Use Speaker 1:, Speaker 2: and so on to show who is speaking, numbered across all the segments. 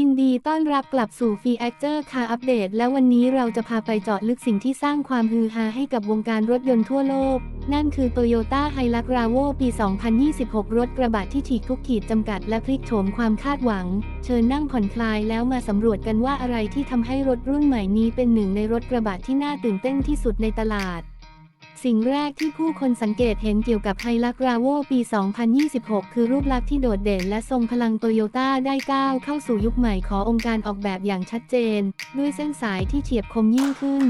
Speaker 1: ยินดีต้อนรับกลับสู่ฟีแอคเจอร์คาอัปเดต และวันนี้เราจะพาไปเจาะลึกสิ่งที่สร้างความฮือฮาให้กับวงการรถยนต์ทั่วโลก นั่นคือ Toyota h i l u x r a v o ปี 2026 รถกระบะที่ฉีกทุกขีดจำกัดและพลิกโฉมความคาดหวัง เชิญนั่งผ่อนคลายแล้วมาสำรวจกันว่าอะไรที่ทำให้รถรุ่นใหม่นี้เป็นหนึ่งในรถกระบะที่น่าตื่นเต้นที่สุดในตลาด สิ่งแรกที่ผู้คนสังเกตเห็นเกี่ยวกับไฮลักราโวปี 2026 คือรูปลักษณ์ที่โดดเด่นและทรงพลังโตโยต้าได้ก้าวเข้าสู่ยุคใหม่ขององค์การออกแบบอย่างชัดเจน ด้วยเส้นสายที่เฉียบคมยิ่งขึ้น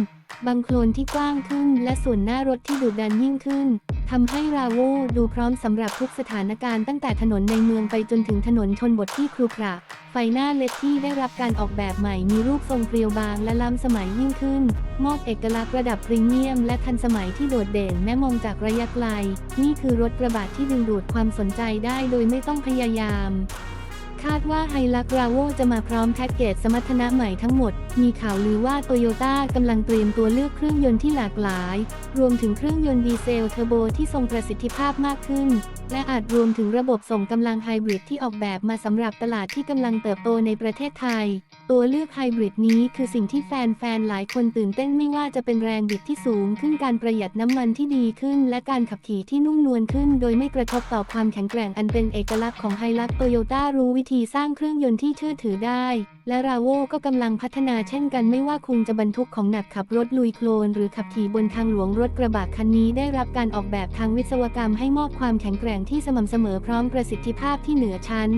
Speaker 1: บังโคลนที่กว้างขึ้น และส่วนหน้ารถที่ดุดันยิ่งขึ้นทำให้ราโวดูพร้อมสำหรับทุกสถานการณ์ตั้งแต่ถนนในเมืองไปจนถึงถนนชนบทที่ครุขระ ไฟหน้าเลดที่ได้รับการออกแบบใหม่มีรูปทรงเกลียวบางและล้ำสมัยยิ่งขึ้น มอบเอกลักษณ์ระดับพรีเมียม และทันสมัยที่โดดเด่นแม้มองจากระยะไกล นี่คือรถกระบะที่ดึงดูดความสนใจได้โดยไม่ต้องพยายาม คาดว่าไฮลักราโวจะมาพร้อมแพ็กเกจสมรรถนะใหม่ทั้งหมด มีข่าวลือว่าโตโยต้ากำลังเตรียมตัวเลือกเครื่องยนต์ที่หลากหลาย รวมถึงเครื่องยนต์ดีเซลเทอร์โบที่ทรงประสิทธิภาพมากขึ้นและอาจรวมถึงระบบส่งกำลังไฮบริดที่ออกแบบมาสำหรับตลาดที่กำลังเติบโตในประเทศไทย ตัวเลือกไฮบริดนี้คือสิ่งที่แฟนๆ หลายคนตื่นเต้นไม่ว่าจะเป็นแรงบิดที่สูงขึ้นการประหยัดน้ำมันที่ดีขึ้น และการขับขี่ที่นุ่มนวลขึ้น โดยไม่กระทบต่อความแข็งแกร่งอันเป็นเอกลักษณ์ของไฮลักโตโยต้ารู้วิธีสร้างเครื่องยนต์ที่เชื่อถือได้ และราโวก็กำลังพัฒนาเช่นกันไม่ว่าคุณจะบรรทุกของหนักขับรถลุยโคลนหรือขับขี่บนทางหลวงรถกระบะคันนี้ได้รับการออกแบบทางวิศวกรรมให้มอบความแข็งแกร่งที่สม่ำเสมอพร้อมประสิทธิภาพที่เหนือชั้น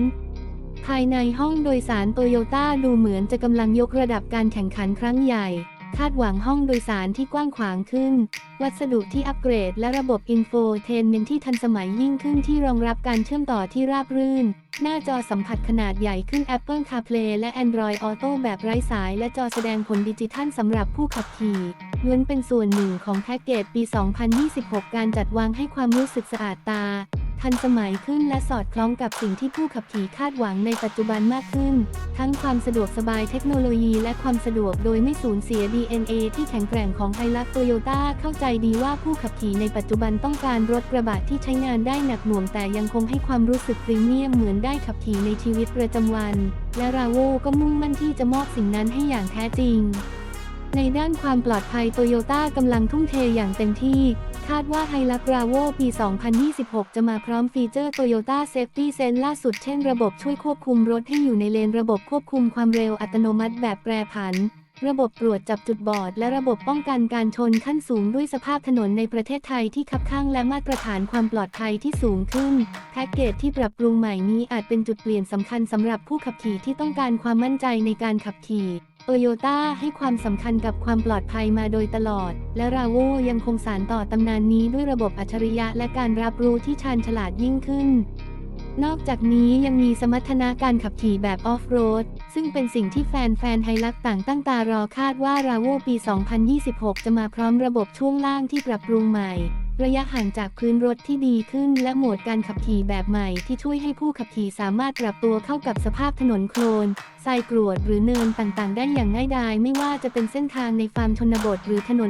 Speaker 1: ภายในห้องโดยสารโตโยต้าดูเหมือนจะกำลังยกระดับการแข่งขันครั้งใหญ่ คาดหวังห้องโดยสารที่กว้างขวางขึ้น วัสดุที่อัปเกรด และระบบอินโฟเทนเมนที่ทันสมัยยิ่งขึ้นที่รองรับการเชื่อมต่อที่ราบรื่น หน้าจอสัมผัสขนาดใหญ่ขึ้น Apple CarPlay และ Android Auto แบบไร้สาย และจอแสดงผลดิจิทัลสำหรับผู้ขับขี่ล้วนเป็นส่วนหนึ่งของแพ็กเกจปี 2026 การจัดวางให้ความรู้สึกสะอาดตา ทันสมัยขึ้นและสอดคล้องกับสิ่งที่ผู้ขับขี่คาดหวังในปัจจุบันมากขึ้น ทั้งความสะดวกสบายเทคโนโลยีและความสะดวกโดยไม่สูญเสีย DNA ที่แข็งแกร่งของไฮลักโตโยต้าเข้าใจดีว่าผู้ขับขี่ในปัจจุบันต้องการรถกระบะที่ใช้งานได้หนักหน่วงแต่ยังคงให้ความรู้สึกพรีเมียมเหมือนได้ขับขี่ในชีวิตประจำวัน และราโวก็มุ่งมั่นที่จะมอบสิ่งนั้นให้อย่างแท้จริงในด้านความปลอดภัยโตโยต้ากำลังทุ่มเทอย่างเต็มที่ คาดว่าไฮลักราโวปี 2026 จะมาพร้อมฟีเจอร์ Toyota Safety Sense ล่าสุดเช่นระบบช่วยควบคุมรถให้อยู่ในเลนระบบควบคุมความเร็วอัตโนมัติแบบแปรผัน ระบบตรวจจับจุดบอด และระบบป้องกันการชนขั้นสูงด้วยสภาพถนนในประเทศไทยที่คับข้างและมาตรฐานความปลอดภัยที่สูงขึ้น แพ็กเกจที่ปรับปรุงใหม่นี้อาจเป็นจุดเปลี่ยนสำคัญสำหรับผู้ขับขี่ที่ต้องการความมั่นใจในการขับขี่ โตโยต้าให้ความสำคัญกับความปลอดภัยมาโดยตลอด และราโวยังคงสานต่อตำนานนี้ด้วยระบบอัจฉริยะและการรับรู้ที่ชาญฉลาดยิ่งขึ้น นอกจากนี้ยังมีสมรรถนะการขับขี่แบบออฟโรด ซึ่งเป็นสิ่งที่แฟนๆไฮลักต่างตั้งตารอคาดว่าราโวปี 2026 จะมาพร้อมระบบช่วงล่างที่ปรับปรุงใหม่ ระยะห่างจากพื้นรถที่ดีขึ้น และโหมดการขับขี่แบบใหม่ที่ช่วยให้ผู้ขับขี่สามารถปรับตัวเข้ากับสภาพถนนโคลนทรายกรวดหรือเนินต่างๆ ได้อย่างง่ายดายไม่ว่าจะเป็นเส้นทางในฟาร์มชนบทหรือถนน